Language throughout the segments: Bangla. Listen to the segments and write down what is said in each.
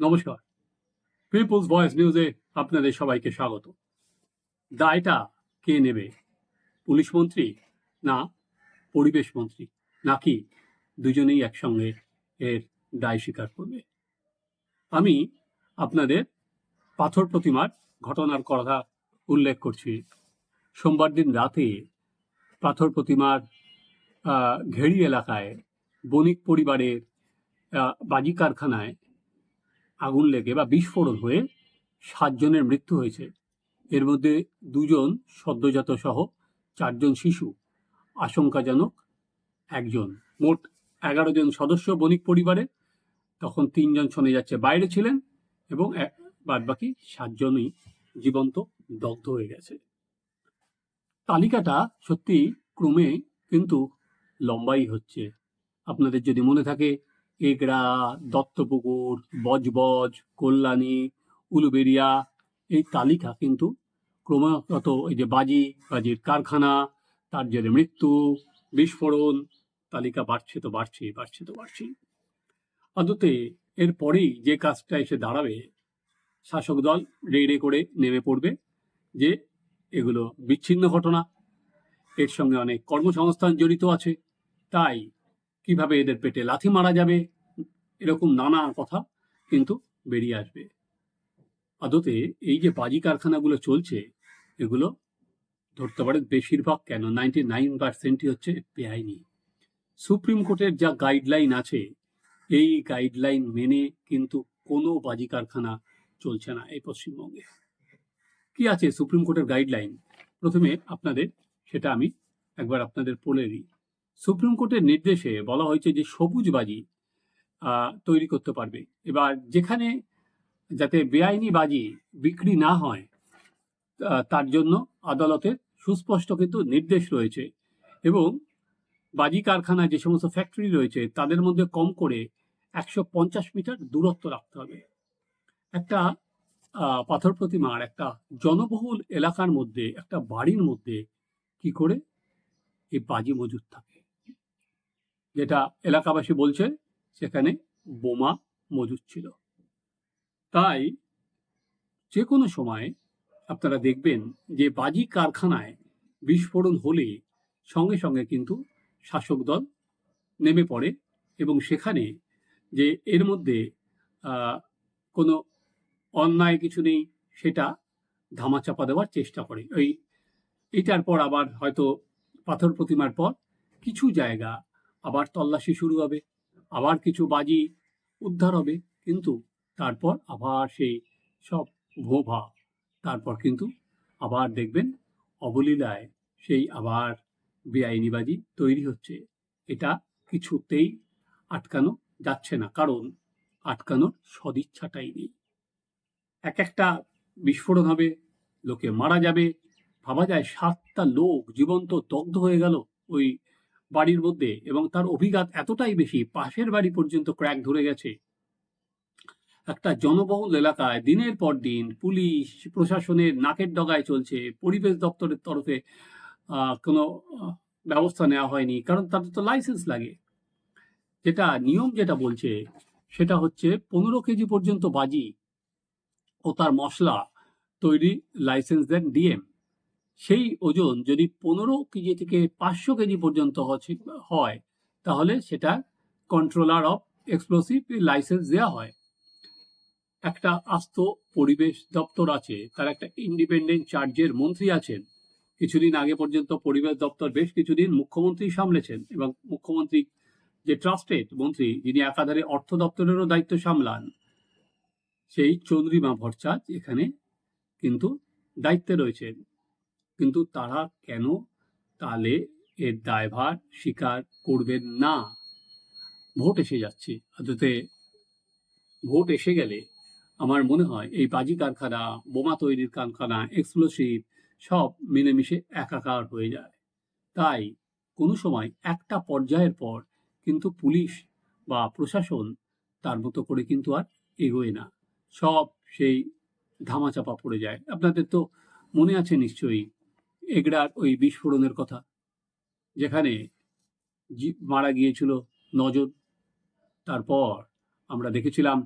নমস্কার। পিপলস ভয়েস নিউজে আপনাদের সবাইকে স্বাগত। দায়টা কে নেবে? পুলিশ মন্ত্রী না পরিবেশ মন্ত্রী? নাকি দুজনেই একসঙ্গে এর দায় স্বীকার করবে? আমি আপনাদের পাথর প্রতিমার ঘটনার কথা উল্লেখ করছি। সোমবার দিন রাতে পাথর প্রতিমার ঘেড়ি এলাকায় বণিক পরিবারের বাজি কারখানায় আগুন লেগে বা বিস্ফোরণ হয়ে সাতজনের মৃত্যু হয়েছে। এর মধ্যে দুজন সদ্যজাত সহ চারজন শিশু। আশঙ্কাজনক একজন। মোট এগারো জন সদস্য বণিক পরিবারে। তখন তিনজন শোনা যাচ্ছে বাইরে ছিলেন এবং বাদ বাকি সাতজনই জীবন্ত দগ্ধ হয়ে গেছে। তালিকাটা সত্যি ক্রমে কিন্তু লম্বাই হচ্ছে। আপনাদের যদি মনে থাকে এগড়া, দত্তপুকুর, বজবজ, কল্যাণী উলুবেরিয়া এই তালিকা কিন্তু ক্রমাগত এই যে বাজি, বাজির কারখানা, তার জেরে মৃত্যু, বিস্ফোরণ, তালিকা বাড়ছে তো বাড়ছে বাড়ছে তো বাড়ছে অন্ততে এরপরেই যে কাজটা এসে দাঁড়াবে, শাসক দল রে রে করে নেমে পড়বে যে এগুলো বিচ্ছিন্ন ঘটনা। এর সঙ্গে অনেক কর্মসংস্থান জড়িত আছে। তাই কীভাবে এদের পেটে লাথি মারা যাবে? এরকম নানা কথা কিন্তু বেরিয়ে আসবে। আদতে এই যে বাজি কারখানাগুলো চলছে, এগুলো ধরতে পারে বেশিরভাগ কেন? নাইনটি নাইন পার্সেন্টই হচ্ছে বেআইনি। সুপ্রিম কোর্টের যা গাইডলাইন আছে, এই গাইডলাইন মেনে কিন্তু কোনো বাজি কারখানা চলছে না এই পশ্চিমবঙ্গে। কি আছে সুপ্রিম কোর্টের গাইডলাইন প্রথমে আপনাদের, সেটা আমি একবার আপনাদের পড়ে দিই। সুপ্রিম কোর্টের নির্দেশে বলা হয়েছে যে সবুজ বাজি তৈরি করতে পারবে। এবার যেখানে যাতে বেআইনি বাজি বিক্রি না হয় তার জন্য আদালতের সুস্পষ্ট কিন্তু নির্দেশ রয়েছে এবং বাজি কারখানায় যে সমস্ত ফ্যাক্টরি রয়েছে, তাদের মধ্যে কম করে একশো পঞ্চাশ মিটার দূরত্ব রাখতে হবে। একটা পাথর প্রতিমার একটা জনবহুল এলাকার মধ্যে, একটা বাড়ির মধ্যে কি করে এই বাজি মজুদ থাকে? যেটা এলাকাবাসী বলছে সেখানে বোমা মজুদ ছিল। তাই যে কোনো সময় আপনারা দেখবেন যে বাজি কারখানায় বিস্ফোরণ হলে সঙ্গে সঙ্গে কিন্তু শাসক দল নেমে পড়ে এবং সেখানে যে এর মধ্যে কোনো অন্যায় কিছু নেই, সেটা ধামাচাপা দেওয়ার চেষ্টা করে। ওই এটার পর আবার হয়তো পাথর প্রতিমার পর কিছু জায়গা আবার তল্লাশি শুরু হবে, আবার কিছু বাজি উদ্ধার হবে, কিন্তু তারপর আবার সেই সব ভোভা, তারপর কিন্তু আবার দেখবেন অবলীলায় সেই আবার বেআইনি বাজি তৈরি হচ্ছে। এটা কিছুতেই আটকানো যাচ্ছে না, কারণ আটকানোর সদিচ্ছাটাই নেই। এক একটা বিস্ফোরণ হবে, লোকে মারা যাবে, ভাবা যায় সাতটা লোক জীবন্ত দগ্ধ হয়ে গেল ওই বাড়ির মধ্যে এবং তার অভিঘাত এতটাই বেশি পাশের বাড়ি পর্যন্ত ক্র্যাক ধরে গেছে। একটা জনবহুল এলাকায় দিনের পর দিন পুলিশ, প্রশাসনের নাকের ডগায় চলছে, পরিবেশ দপ্তরের তরফে কোনো ব্যবস্থা নেওয়া হয়নি, কারণ তাদের তো লাইসেন্স লাগে। যেটা, নিয়ম যেটা বলছে, সেটা হচ্ছে পনেরো কেজি পর্যন্ত বাজি ও তার মশলা তৈরি লাইসেন্স দেন ডিএম। সেই ওজন যদি পনেরো কেজি থেকে পাঁচশো কেজি পর্যন্ত হয়, তাহলে সেটা কন্ট্রোলার অফ এক্সপ্লোসিভ লাইসেন্স দেওয়া হয়। একটা আস্ত পরিবেশ দপ্তর আছে, তার একটা ইন্ডিপেন্ডেন্ট চার্জের মন্ত্রী আছেন। কিছুদিন আগে পর্যন্ত পরিবেশ দপ্তর বেশ কিছুদিন মুখ্যমন্ত্রী সামলেছেন এবং মুখ্যমন্ত্রী যে ট্রাস্টেড মন্ত্রী, যিনি একাধারে অর্থ দপ্তরেরও দায়িত্ব সামলান, সেই চন্দ্রিমা ভট্টাচ এখানে কিন্তু দায়িত্বে রয়েছেন। কিন্তু তারা কেন তাহলে এর দায়ভার স্বীকার করবেন না? ভোট এসে যাচ্ছে। আদতে ভোট এসে গেলে আমার মনে হয় এই বাজি কারখানা, বোমা তৈরির কারখানা, এক্সপ্লোসিভ সব মিলেমিশে একাকার হয়ে যায়। তাই কোনো সময় একটা পর্যায়ের পর কিন্তু পুলিশ বা প্রশাসন তার মতো করে কিন্তু আর এগোয় না। সব সেই ধামাচাপা পড়ে যায়। আপনাদের তো মনে আছে নিশ্চয়ই এগড়ার ওই বিস্ফোরণের কথা, যেখানে মারা গিয়েছিল নজন। তারপর আমরা দেখেছিলাম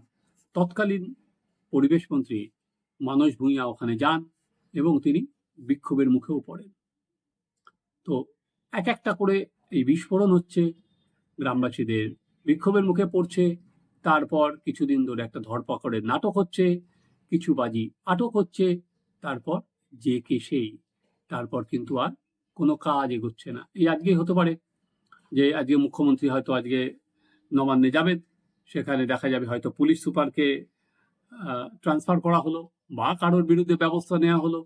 তৎকালীন পরিবেশ মন্ত্রী মানস ভূঁইয়া ওখানে যান এবং তিনি বিক্ষোভের মুখেও পড়েন। তো এক একটা করে এই বিস্ফোরণ হচ্ছে, গ্রামবাসীদের বিক্ষোভের মুখে পড়ছে, তারপর কিছুদিন ধরে একটা ধরপাকড়ের নাটক হচ্ছে, কিছু বাজি আটক হচ্ছে, তারপর যে কে সেই তারপর কিন্তু আর কোনো কাজ এগোচ্ছে না। এই আজকে হতে পারে যে আজকে মুখ্যমন্ত্রী হয়তো আজকে নবান্নে যাবেন, সেখানে দেখা যাবে হয়তো পুলিশ সুপারকে ট্রান্সফার করা হলো বা কারোর বিরুদ্ধে ব্যবস্থা নেওয়া হলো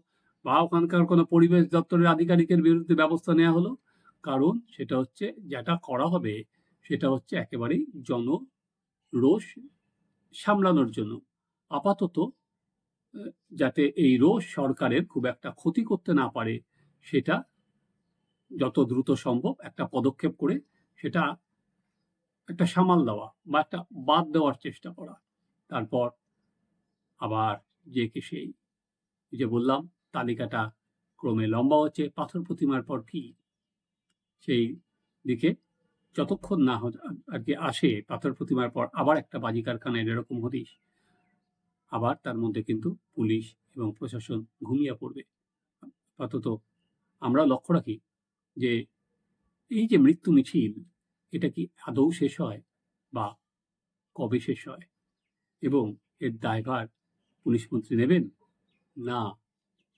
বা ওখানকার কোনো পরিবেশ দপ্তরের আধিকারিকের বিরুদ্ধে ব্যবস্থা নেওয়া হলো। কারণ সেটা হচ্ছে যেটা করা হবে সেটা হচ্ছে একেবারেই জন রোষ সামলানোর জন্য। আপাতত যাতে এই রোষ সরকারের খুব একটা ক্ষতি করতে না পারে, সেটা যত দ্রুত সম্ভব একটা পদক্ষেপ করে সেটা একটা সামাল দেওয়া বা একটা বাদ দেওয়ার চেষ্টা করা। তারপর আবার যে কে সেই যে বললাম, তালিকাটা ক্রমে লম্বা হচ্ছে, পাথর প্রতিমার পর কি? সেই দিকে যতক্ষণ না আর কি আসে পাথর প্রতিমার পর আবার একটা বাজি কারখানায় এরকম হদিস আবার তার মধ্যে কিন্তু পুলিশ এবং প্রশাসন ঘুমিয়ে পড়বে। আপাতত আমরা লক্ষ্য রাখি যে এই যে মৃত্যু মিছিল, এটা কি আদৌ শেষ হয় বা কবে শেষ হয়? এবং এর দায়ভার পুলিশ মন্ত্রী নেবেন না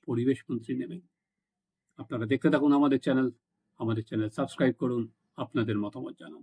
পরিবেশ মন্ত্রী নেবেন? আপনারা দেখতে থাকুন আমাদের চ্যানেল আমাদের চ্যানেল সাবস্ক্রাইব করুন, আপনাদের মতামত জানান।